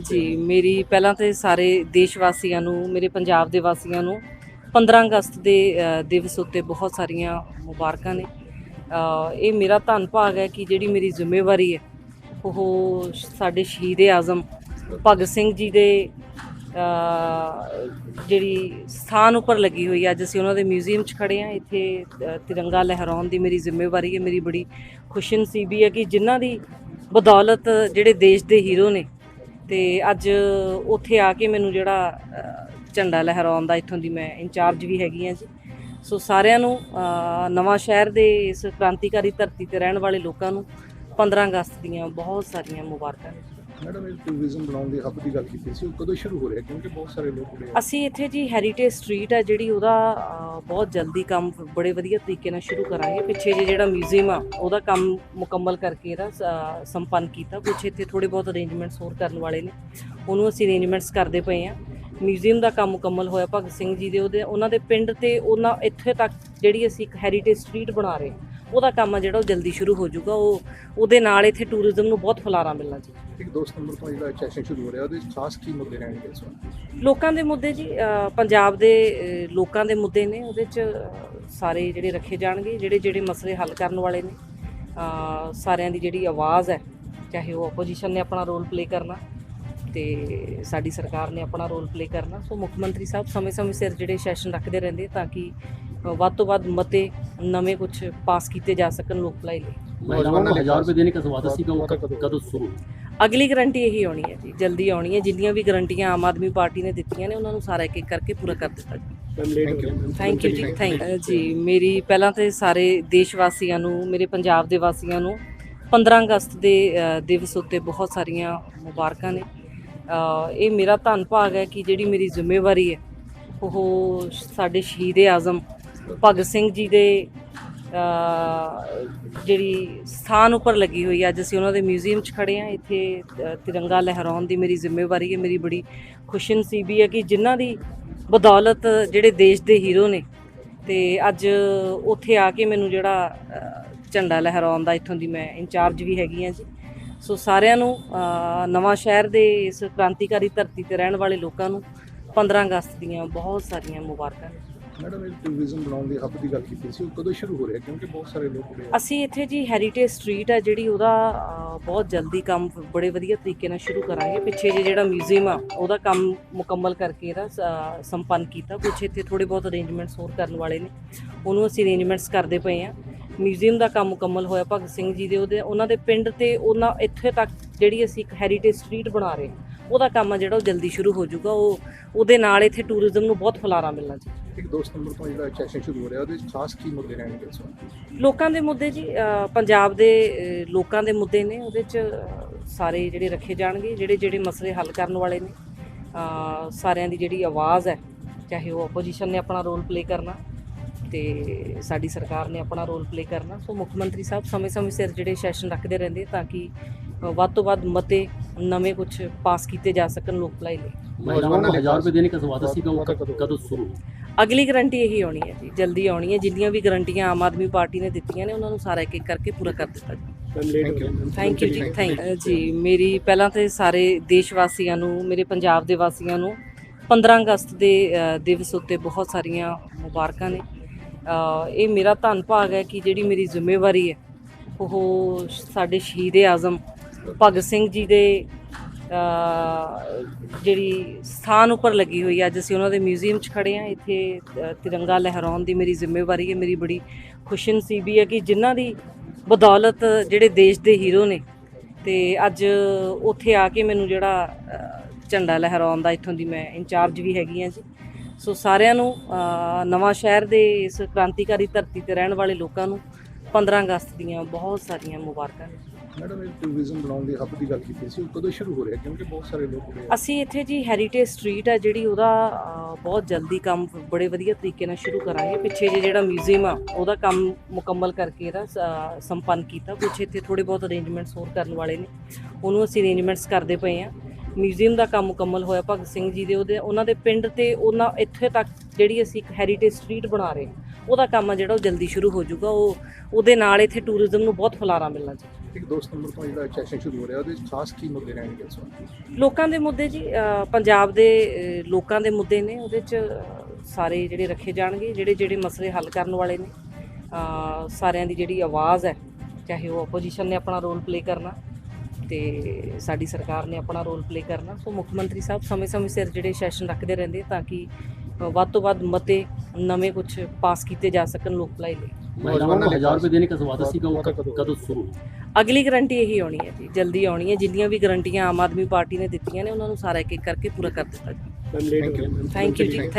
ਜੀ ਮੇਰੀ ਪਹਿਲਾਂ ਤੇ ਸਾਰੇ ਦੇਸ਼ ਵਾਸੀਆਂ ਨੂੰ ਮੇਰੇ ਪੰਜਾਬ ਦੇ ਵਾਸੀਆਂ ਨੂੰ 15 ਅਗਸਤ ਦੇ ਦਿਵਸ ਉੱਤੇ ਬਹੁਤ ਸਾਰੀਆਂ ਮੁਬਾਰਕਾਂ ਨੇ। ਇਹ ਮੇਰਾ ਧੰਨ ਭਾਗ ਹੈ ਕਿ ਜਿਹੜੀ ਮੇਰੀ ਜ਼ਿੰਮੇਵਾਰੀ ਹੈ ਉਹ ਸਾਡੇ ਸ਼ਹੀਦ ਆਜ਼ਮ ਭਗਤ ਸਿੰਘ ਜੀ ਦੇ ਜਿਹੜੀ ਸਥਾਨ ਉੱਪਰ ਲੱਗੀ ਹੋਈ ਅੱਜ ਅਸੀਂ ਉਹਨਾਂ ਦੇ ਮਿਊਜ਼ੀਅਮ 'ਚ ਖੜੇ ਹਾਂ। ਇੱਥੇ ਤਿਰੰਗਾ ਲਹਿਰਾਉਣ ਦੀ ਮੇਰੀ ਜ਼ਿੰਮੇਵਾਰੀ ਹੈ। ਮੇਰੀ ਬੜੀ ਖੁਸ਼ਨਸੀਬੀ ਹੈ ਕਿ ਜਿਨ੍ਹਾਂ ਦੀ ਬਦੌਲਤ ਜਿਹੜੇ ਦੇਸ਼ ਦੇ ਹੀਰੋ ਨੇ ਤੇ ਅੱਜ ਉੱਥੇ ਆ ਕੇ ਮੈਨੂੰ ਜਿਹੜਾ ਝੰਡਾ ਲਹਿਰਾਉਣ ਦਾ ਇੱਥੋਂ ਦੀ ਮੈਂ ਇੰਚਾਰਜ ਵੀ ਹੈਗੀ ਹਾਂ ਜੀ। ਸੋ ਸਾਰਿਆਂ ਨੂੰ ਅ, ਨਵਾਂ ਸ਼ਹਿਰ ਦੇ ਇਸ ਕ੍ਰਾਂਤੀਕਾਰੀ ਧਰਤੀ ਤੇ ਰਹਿਣ ਵਾਲੇ ਲੋਕਾਂ ਨੂੰ 15 ਅਗਸਤ ਦੀਆਂ ਬਹੁਤ ਸਾਰੀਆਂ ਮੁਬਾਰਕਾਂ। ਮੈਡਮ ਇਹ ਟੂਰਿਜ਼ਮ ਬਣਾਉਣ ਦੇ ਹੱਬ ਦੀ ਗੱਲ ਕੀਤੀ ਸੀ ਉਹ ਕਦੋਂ ਸ਼ੁਰੂ ਹੋ ਰਿਹਾ? ਕਿਉਂਕਿ ਬਹੁਤ ਸਾਰੇ ਲੋਕ ਜਿਹੜੇ ਅਸੀਂ ਇੱਥੇ ਜੀ ਹੈਰੀਟੇਜ ਸਟਰੀਟ ਹੈ ਜਿਹੜੀ ਉਹਦਾ ਅ, ਬਹੁਤ ਜਲਦੀ ਕੰਮ ਬੜੇ ਵਧੀਆ ਤਰੀਕੇ ਨਾਲ ਸ਼ੁਰੂ ਕਰਾਂਗੇ। ਪਿੱਛੇ ਜੇ ਜਿਹੜਾ ਮਿਊਜ਼ੀਅਮ ਆ ਉਹਦਾ ਕੰਮ ਮੁਕੰਮਲ ਕਰਕੇ ਇਹਦਾ ਅ, ਸੰਪੰਨ ਕੀਤਾ। ਕੁਛ ਇੱਥੇ ਥੋੜੇ ਬਹੁਤ ਅਰੇਂਜਮੈਂਟਸ ਹੋਰ ਕਰਨ ਵਾਲੇ ਨੇ। ਉਹਨੂੰ ਅਸੀਂ ਅਰੇਂਜਮੈਂਟਸ ਕਰਦੇ ਪਏ ਆ। ਮਿਊਜ਼ੀਅਮ ਦਾ ਕੰਮ ਮੁਕੰਮਲ ਹੋਇਆ ਭਗਤ ਸਿੰਘ ਜੀ ਦੇ ਉਹਦੇ ਉਹਨਾਂ ਦੇ ਪਿੰਡ ਤੇ ਉਹਨਾਂ ਇੱਥੇ ਤੱਕ ਜਿਹੜੀ ਅਸੀਂ ਇੱਕ ਹੈਰੀਟੇਜ ਸਟਰੀਟ ਬਣਾ ਰਹੇ ਹਾਂ। ਉਹਦਾ ਕੰਮ ਆ ਜਿਹੜਾ ਉਹ ਜਲਦੀ ਸ਼ੁਰੂ ਹੋ ਜਾਊਗਾ ਉਹ ਉਹਦੇ ਨਾਲ ਇੱਥੇ ਟੂਰਿਜ਼ਮ ਨੂੰ ਬਹੁਤ ਫੁਲਾਰਾ ਮਿਲਣਾ ਜੀ। ਇੱਕ 2 ਸਤੰਬਰ ਤੋਂ ਜਿਹੜਾ ਸੈਸ਼ਨ ਸ਼ੁਰੂ ਹੋ ਰਿਹਾ ਉਹਦੇ ਖਾਸ ਕੀ ਮੁੱਦੇ ਰਹਿਣਗੇ ਇਸ ਵਾਰ? ਲੋਕਾਂ ਦੇ ਮੁੱਦੇ ਜੀ ਪੰਜਾਬ ਦੇ ਲੋਕਾਂ ਦੇ ਮੁੱਦੇ ਨੇ ਉਹਦੇ ਚ ਸਾਰੇ ਜਿਹੜੇ ਰੱਖੇ ਜਾਣਗੇ ਜਿਹੜੇ ਜਿਹੜੇ ਮਸਲੇ ਹੱਲ ਕਰਨ ਵਾਲੇ ਨੇ ਸਾਰਿਆਂ ਦੀ ਜਿਹੜੀ ਆਵਾਜ਼ ਹੈ ਚਾਹੇ ਉਹ ਆਪੋਜੀਸ਼ਨ ਨੇ ਆਪਣਾ ਰੋਲ ਪਲੇ ਕਰਨਾ ਤੇ ਸਾਡੀ ਸਰਕਾਰ ਨੇ ਆਪਣਾ ਰੋਲ ਪਲੇ ਕਰਨਾ। ਸੋ ਮੁੱਖ ਮੰਤਰੀ ਸਾਹਿਬ ਸਮੇਂ-ਸਮੇਂ ਸਿਰ ਜਿਹੜੇ ਸੈਸ਼ਨ ਰੱਖਦੇ ਰਹਿੰਦੇ ਤਾਂ ਕਿ ਵੱਧ ਤੋਂ ਵੱਧ ਮਤੇ ਨਵੇਂ ਕੁਝ ਪਾਸ ਕੀਤੇ ਜਾ ਸਕਣ ਲੋਕ ਭਲਾਈ ਲਈ। ਅਗਲੀ ਗਰੰਟੀ ਇਹੀ ਆਉਣੀ ਹੈ ਜੀ ਜਲਦੀ ਆਉਣੀ ਹੈ। ਜਿੰਨੀਆਂ ਵੀ ਗਰੰਟੀਆਂ ਆਮ ਆਦਮੀ ਪਾਰਟੀ ਨੇ ਦਿੱਤੀਆਂ ਨੇ ਉਹਨਾਂ ਨੂੰ ਸਾਰਾ ਇੱਕ ਇੱਕ ਕਰਕੇ ਪੂਰਾ ਕਰ ਦਿੱਤਾ ਜੀ। ਥੈਂਕ ਯੂ ਜੀ ਥੈਂਕ ਜੀ ਮੇਰੀ ਪਹਿਲਾਂ ਤੇ ਸਾਰੇ ਦੇਸ਼ ਵਾਸੀਆਂ ਨੂੰ ਮੇਰੇ ਪੰਜਾਬ ਦੇ ਵਾਸੀਆਂ ਨੂੰ 15 ਅਗਸਤ ਦੇ ਦਿਵਸ ਉੱਤੇ ਬਹੁਤ ਸਾਰੀਆਂ ਮੁਬਾਰਕਾਂ ਨੇ। ਇਹ ਮੇਰਾ ਧੰਨ ਭਾਗ ਹੈ ਕਿ ਜਿਹੜੀ ਮੇਰੀ ਜ਼ਿੰਮੇਵਾਰੀ ਹੈ ਉਹ ਸਾਡੇ ਸ਼ਹੀਦ ਆਜ਼ਮ ਭਗਤ ਸਿੰਘ ਜੀ ਦੇ ਜਿਹੜੀ ਸਥਾਨ ਉੱਪਰ ਲੱਗੀ ਹੋਈ ਹੈ ਅੱਜ ਅਸੀਂ ਉਹਨਾਂ ਦੇ ਮਿਊਜ਼ੀਅਮ 'ਚ ਖੜੇ ਹਾਂ ਇੱਥੇ ਤਿਰੰਗਾ ਲਹਿਰਾਉਣ ਦੀ ਮੇਰੀ ਜ਼ਿੰਮੇਵਾਰੀ ਹੈ। ਮੇਰੀ ਬੜੀ ਖੁਸ਼ਨਸੀਬੀ ਹੈ ਕਿ ਜਿਨ੍ਹਾਂ ਦੀ ਬਦੌਲਤ ਜਿਹੜੇ ਦੇਸ਼ ਦੇ ਹੀਰੋ ਨੇ ਤੇ ਅੱਜ ਉੱਥੇ ਆ ਕੇ ਮੈਨੂੰ ਜਿਹੜਾ ਝੰਡਾ ਲਹਿਰਾਉਣ ਦਾ ਇੱਥੋਂ ਦੀ ਮੈਂ ਇੰਚਾਰਜ ਵੀ ਹੈਗੀ ਹਾਂ ਜੀ। ਸੋ ਸਾਰਿਆਂ ਨੂੰ ਅ, ਨਵਾਂ ਸ਼ਹਿਰ ਦੇ ਇਸ ਕ੍ਰਾਂਤੀਕਾਰੀ ਧਰਤੀ ਤੇ ਰਹਿਣ ਵਾਲੇ ਲੋਕਾਂ ਨੂੰ 15 ਅਗਸਤ ਦੀਆਂ ਬਹੁਤ ਸਾਰੀਆਂ ਮੁਬਾਰਕਾਂ। ਮੈਡਮ ਇਹ ਟੂਰਿਜ਼ਮ ਬਣਾਉਣ ਦੇ ਹੱਬ ਦੀ ਗੱਲ ਕੀਤੀ ਸੀ ਉਹ ਕਦੋਂ ਸ਼ੁਰੂ ਹੋ ਰਿਹਾ? ਕਿਉਂਕਿ ਬਹੁਤ ਸਾਰੇ ਲੋਕ ਜਿਹੜੇ ਅਸੀਂ ਇੱਥੇ ਜੀ ਹੈਰੀਟੇਜ ਸਟਰੀਟ ਆ ਜਿਹੜੀ ਉਹਦਾ ਅ, ਬਹੁਤ ਜਲਦੀ ਕੰਮ ਬੜੇ ਵਧੀਆ ਤਰੀਕੇ ਨਾਲ ਸ਼ੁਰੂ ਕਰਾਂਗੇ। ਪਿੱਛੇ ਜੇ ਜਿਹੜਾ ਮਿਊਜ਼ੀਅਮ ਆ ਉਹਦਾ ਕੰਮ ਮੁਕੰਮਲ ਕਰਕੇ ਇਹਦਾ ਅ, ਸੰਪੰਨ ਕੀਤਾ। ਕੁਛ ਇੱਥੇ ਥੋੜੇ ਬਹੁਤ ਅਰੇਂਜਮੈਂਟਸ ਹੋਰ ਕਰਨ ਵਾਲੇ ਨੇ। ਉਹਨੂੰ ਅਸੀਂ ਅਰੇਂਜਮੈਂਟਸ ਕਰਦੇ ਪਏ ਆ। ਮਿਊਜ਼ੀਅਮ ਦਾ ਕੰਮ ਮੁਕੰਮਲ ਹੋਇਆ ਭਗਤ ਸਿੰਘ ਜੀ ਦੇ ਉਹਦੇ ਉਹਨਾਂ ਦੇ ਪਿੰਡ ਤੇ ਉਹਨਾਂ ਇੱਥੇ ਤੱਕ ਜਿਹੜੀ ਅਸੀਂ ਇੱਕ ਹੈਰੀਟੇਜ ਸਟਰੀਟ ਬਣਾ ਰਹੇ ਹਾਂ ਉਹਦਾ ਕੰਮ ਆ ਜਿਹੜਾ ਉਹ ਜਲਦੀ ਸ਼ੁਰੂ ਹੋ ਜਾਊਗਾ। ਉਹ ਉਹਦੇ ਨਾਲ ਇੱਥੇ ਟੂਰਿਜ਼ਮ ਨੂੰ ਬਹੁਤ ਫੁਲਾਰਾ ਮਿਲਣਾ ਚਾਹੀਦਾ। ਇੱਕ 2 ਸਤੰਬਰ ਤੋਂ ਜਿਹੜਾ ਸੈਸ਼ਨ ਸ਼ੁਰੂ ਹੋ ਰਿਹਾ ਉਹਦੇ ਖਾਸ ਕੀ ਮੁੱਦੇ ਰਹਿਣਗੇ ਇਸ ਵਾਰ ਲੋਕਾਂ ਦੇ ਮੁੱਦੇ ਜੀ ਪੰਜਾਬ ਦੇ ਲੋਕਾਂ ਦੇ ਮੁੱਦੇ ਨੇ ਉਹਦੇ ਚ ਸਾਰੇ ਜਿਹੜੇ ਰੱਖੇ ਜਾਣਗੇ ਜਿਹੜੇ ਜਿਹੜੇ ਮਸਲੇ ਹੱਲ ਕਰਨ ਵਾਲੇ ਨੇ ਸਾਰਿਆਂ ਦੀ ਜਿਹੜੀ ਆਵਾਜ਼ ਹੈ ਚਾਹੇ ਉਹ ਆਪੋਜੀਸ਼ਨ ਨੇ ਆਪਣਾ ਰੋਲ ਪਲੇ ਕਰਨਾ ਤੇ ਸਾਡੀ ਸਰਕਾਰ ਨੇ ਆਪਣਾ ਰੋਲ ਪਲੇ ਕਰਨਾ ਸੋ ਮੁੱਖ ਮੰਤਰੀ ਸਾਹਿਬ ਸਮੇਂ-ਸਮੇਂ ਸਿਰ ਜਿਹੜੇ ਸੈਸ਼ਨ ਰੱਖਦੇ ਰਹਿੰਦੇ ਤਾਂ ਕਿ ਵੱਧ ਤੋਂ ਵੱਧ ਮਤੇ ਨਵੇਂ ਕੁਝ ਪਾਸ ਕੀਤੇ ਜਾ ਸਕਣ ਲੋਕ ਭਲਾਈ ਲਈ। महिलाओं को हजार रुपये देने का जो वादा सीखा वो कब- कब ਅਗਲੀ ਗਰੰਟੀ ਇਹੀ ਆਉਣੀ ਹੈ ਜੀ ਜਲਦੀ ਆਉਣੀ ਹੈ ਜਿੰਨੀਆਂ ਵੀ ਗਰੰਟੀਆਂ ਆਮ ਆਦਮੀ ਪਾਰਟੀ ਨੇ ਦਿੱਤੀਆਂ ਨੇ ਉਹਨਾਂ ਨੂੰ ਸਾਰਾ ਇੱਕ ਇੱਕ ਕਰਕੇ ਪੂਰਾ ਕਰ ਦਿੱਤਾ ਜੀ। ਥੈਂਕ ਯੂ ਥੈਂਕ ਯੂ ਜੀ ਥੈਂਕ ਜੀ ਮੇਰੀ ਪਹਿਲਾਂ ਤੇ ਸਾਰੇ ਦੇਸ਼ ਵਾਸੀਆਂ ਨੂੰ ਮੇਰੇ ਪੰਜਾਬ ਦੇ ਵਾਸੀਆਂ ਨੂੰ 15 ਅਗਸਤ ਦੇ ਦਿਵਸ ਉੱਤੇ ਬਹੁਤ ਸਾਰੀਆਂ ਮੁਬਾਰਕਾਂ ਨੇ। ਇਹ ਮੇਰਾ ਧੰਨ ਭਾਗ ਹੈ ਕਿ ਜਿਹੜੀ ਮੇਰੀ ਜ਼ਿੰਮੇਵਾਰੀ ਹੈ ਉਹ ਸਾਡੇ ਸ਼ਹੀਦ ਆਜ਼ਮ ਭਗਤ ਸਿੰਘ ਜੀ ਦੇ ਜਿਹੜੀ ਸਥਾਨ ਉੱਪਰ ਲੱਗੀ ਹੋਈ ਹੈ ਅੱਜ ਅਸੀਂ ਉਹਨਾਂ ਦੇ ਮਿਊਜ਼ੀਅਮ 'ਚ ਖੜੇ ਹਾਂ ਇੱਥੇ ਤਿਰੰਗਾ ਲਹਿਰਾਉਣ ਦੀ ਮੇਰੀ ਜ਼ਿੰਮੇਵਾਰੀ ਹੈ। ਮੇਰੀ ਬੜੀ ਖੁਸ਼ਨਸੀਬੀ ਹੈ ਕਿ ਜਿਨ੍ਹਾਂ ਦੀ ਬਦੌਲਤ ਜਿਹੜੇ ਦੇਸ਼ ਦੇ ਹੀਰੋ ਨੇ ਤੇ ਅੱਜ ਉੱਥੇ ਆ ਕੇ ਮੈਨੂੰ ਜਿਹੜਾ ਝੰਡਾ ਲਹਿਰਾਉਣ ਦਾ ਇੱਥੋਂ ਦੀ ਮੈਂ ਇੰਚਾਰਜ ਵੀ ਹੈਗੀ ਹਾਂ ਜੀ। ਸੋ ਸਾਰਿਆਂ ਨੂੰ ਅ, ਨਵਾਂ ਸ਼ਹਿਰ ਦੇ ਇਸ ਕ੍ਰਾਂਤੀਕਾਰੀ ਧਰਤੀ ਤੇ ਰਹਿਣ ਵਾਲੇ ਲੋਕਾਂ ਨੂੰ 15 ਅਗਸਤ ਦੀਆਂ ਬਹੁਤ ਸਾਰੀਆਂ ਮੁਬਾਰਕਾਂ ਮੈਡਮ ਇਹ ਟੂਰਿਜ਼ਮ ਬਣਾਉਣ ਦੇ ਹੱਬ ਦੀ ਗੱਲ ਕੀਤੀ ਸੀ ਉਹ ਕਦੋਂ ਸ਼ੁਰੂ ਹੋ ਰਿਹਾ? ਕਿਉਂਕਿ ਬਹੁਤ ਸਾਰੇ ਲੋਕ ਜਿਹੜੇ ਆ ਅਸੀਂ ਇੱਥੇ ਜੀ ਹੈਰੀਟੇਜ ਸਟਰੀਟ ਆ ਜਿਹੜੀ ਉਹਦਾ ਅ, ਬਹੁਤ ਜਲਦੀ ਕੰਮ ਬੜੇ ਵਧੀਆ ਤਰੀਕੇ ਨਾਲ ਸ਼ੁਰੂ ਕਰਾਂਗੇ। ਪਿੱਛੇ ਜੇ ਜਿਹੜਾ ਮਿਊਜ਼ੀਅਮ ਆ ਉਹਦਾ ਕੰਮ ਮੁਕੰਮਲ ਕਰਕੇ ਇਹਦਾ ਅ, ਸੰਪੰਨ ਕੀਤਾ। ਕੁਛ ਇੱਥੇ ਥੋੜੇ ਬਹੁਤ ਅਰੇਂਜਮੈਂਟਸ ਹੋਰ ਕਰਨ ਵਾਲੇ ਨੇ। ਉਹਨੂੰ ਅਸੀਂ ਅਰੇਂਜਮੈਂਟਸ ਕਰਦੇ ਪਏ ਆ। ਮਿਊਜ਼ੀਅਮ ਦਾ ਕੰਮ ਮੁਕੰਮਲ ਹੋਇਆ ਭਗਤ ਸਿੰਘ ਜੀ ਦੇ ਉਹਦੇ ਉਹਨਾਂ ਦੇ ਪਿੰਡ ਤੇ ਉਹਨਾਂ ਇੱਥੇ ਤੱਕ ਜਿਹੜੀ ਅਸੀਂ ਇੱਕ ਹੈਰੀਟੇਜ ਸਟਰੀਟ ਬਣਾ ਰਹੇ ਹਾਂ। ਉਹਦਾ ਕੰਮ ਆ ਜਿਹੜਾ ਉਹ ਜਲਦੀ ਸ਼ੁਰੂ ਹੋ ਜਾਊਗਾ ਉਹ ਉਹਦੇ ਨਾਲ ਇੱਥੇ ਟੂਰਿਜ਼ਮ ਨੂੰ ਬਹੁਤ ਫੁਲਾਰਾ ਮਿਲਣਾ ਜੀ। ਇੱਕ 2 ਸਤੰਬਰ ਤੋਂ ਜਿਹੜਾ ਸੈਸ਼ਨ ਸ਼ੁਰੂ ਹੋ ਰਿਹਾ ਉਹਦੇ ਵਿੱਚ ਖਾਸ ਕੀ ਮੁੱਦੇ ਰਹਿਣਗੇ ਇਸ ਵਾਰ? ਲੋਕਾਂ ਦੇ ਮੁੱਦੇ ਜੀ ਪੰਜਾਬ ਦੇ ਲੋਕਾਂ ਦੇ ਮੁੱਦੇ ਨੇ ਉਹਦੇ ਚ ਸਾਰੇ ਜਿਹੜੇ ਰੱਖੇ ਜਾਣਗੇ ਜਿਹੜੇ ਜਿਹੜੇ ਮਸਲੇ ਹੱਲ ਕਰਨ ਵਾਲੇ ਨੇ ਸਾਰਿਆਂ ਦੀ ਜਿਹੜੀ ਆਵਾਜ਼ ਹੈ ਚਾਹੇ ਉਹ ਆਪੋਜੀਸ਼ਨ ਨੇ ਆਪਣਾ ਰੋਲ ਪਲੇ ਕਰਨਾ ਤੇ ਸਾਡੀ ਸਰਕਾਰ ਨੇ ਆਪਣਾ ਰੋਲ ਪਲੇ ਕਰਨਾ ਸੋ ਮੁੱਖ ਮੰਤਰੀ ਸਾਹਿਬ ਸਮੇਂ-ਸਮੇਂ ਸਿਰ ਜਿਹੜੇ ਸੈਸ਼ਨ ਰੱਖਦੇ ਰਹਿੰਦੇ ਤਾਂ ਕਿ ਵੱਧ ਤੋਂ ਵੱਧ ਮਤੇ ਨਵੇਂ ਕੁਝ ਪਾਸ ਕੀਤੇ ਜਾ ਸਕਣ ਲੋਕ ਭਲਾਈ ਲਈ महिलाओं को नौजवानों हजार ने रुपए देने का वादा वादा सी गाँव कदों- कदों शुरू ਅਗਲੀ ਗਰੰਟੀ ਇਹੀ ਆਉਣੀ ਹੈ ਜੀ ਜਲਦੀ ਆਉਣੀ ਹੈ ਜਿੰਨੀਆਂ ਵੀ ਗਰੰਟੀਆਂ ਆਮ ਆਦਮੀ ਪਾਰਟੀ ਨੇ ਦਿੱਤੀਆਂ ਨੇ ਉਹਨਾਂ ਨੂੰ ਸਾਰਾ ਇੱਕ ਇੱਕ ਕਰਕੇ ਪੂਰਾ ਕਰ ਦਿੱਤਾ ਜੀ ਥੈਂਕ ਯੂ ਥੈਂਕ ਯੂ ਜੀ ਥੈਂਕ